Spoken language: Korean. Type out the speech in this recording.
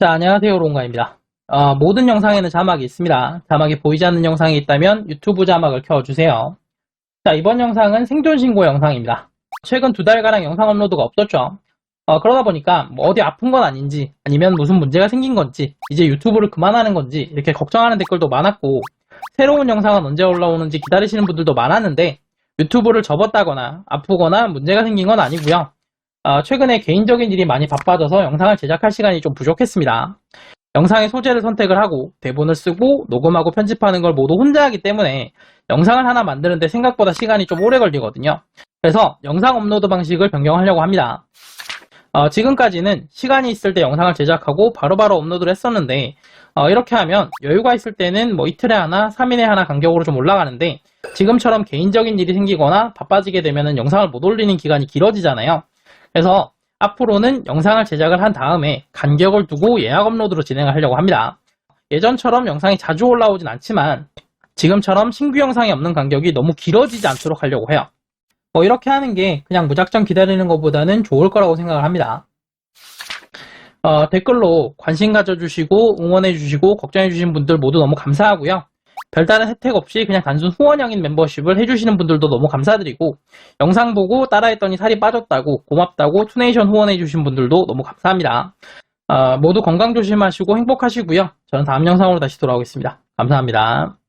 자, 안녕하세요. 롱가입니다. 어, 모든 영상에는 자막이 있습니다. 자막이 보이지 않는 영상이 있다면 유튜브 자막을 켜주세요. 자, 이번 영상은 생존 신고 영상입니다. 최근 두 달가량 영상 업로드가 없었죠. 어, 그러다 보니까 뭐 어디 아픈 건 아닌지 아니면 무슨 문제가 생긴 건지 이제 유튜브를 그만하는 건지 이렇게 걱정하는 댓글도 많았고 새로운 영상은 언제 올라오는지 기다리시는 분들도 많았는데 유튜브를 접었다거나 아프거나 문제가 생긴 건 아니고요. 어, 최근에 개인적인 일이 많이 바빠져서 영상을 제작할 시간이 좀 부족했습니다. 영상의 소재를 선택을 하고 대본을 쓰고 녹음하고 편집하는 걸 모두 혼자 하기 때문에 영상을 하나 만드는데 생각보다 시간이 좀 오래 걸리거든요. 그래서 영상 업로드 방식을 변경하려고 합니다. 어, 지금까지는 시간이 있을 때 영상을 제작하고 바로바로 업로드를 했었는데 어, 이렇게 하면 여유가 있을 때는 뭐 이틀에 하나, 3일에 하나 간격으로 좀 올라가는데 지금처럼 개인적인 일이 생기거나 바빠지게 되면 영상을 못 올리는 기간이 길어지잖아요. 그래서 앞으로는 영상을 제작을 한 다음에 간격을 두고 예약 업로드로 진행을 하려고 합니다. 예전처럼 영상이 자주 올라오진 않지만 지금처럼 신규 영상이 없는 간격이 너무 길어지지 않도록 하려고 해요. 뭐 이렇게 하는 게 그냥 무작정 기다리는 것보다는 좋을 거라고 생각을 합니다. 어, 댓글로 관심 가져주시고 응원해주시고 걱정해주신 분들 모두 너무 감사하고요. 별다른 혜택 없이 그냥 단순 후원형인 멤버십을 해주시는 분들도 너무 감사드리고 영상 보고 따라했더니 살이 빠졌다고 고맙다고 투네이션 후원해주신 분들도 너무 감사합니다. 어, 모두 건강 조심하시고 행복하시고요. 저는 다음 영상으로 다시 돌아오겠습니다. 감사합니다.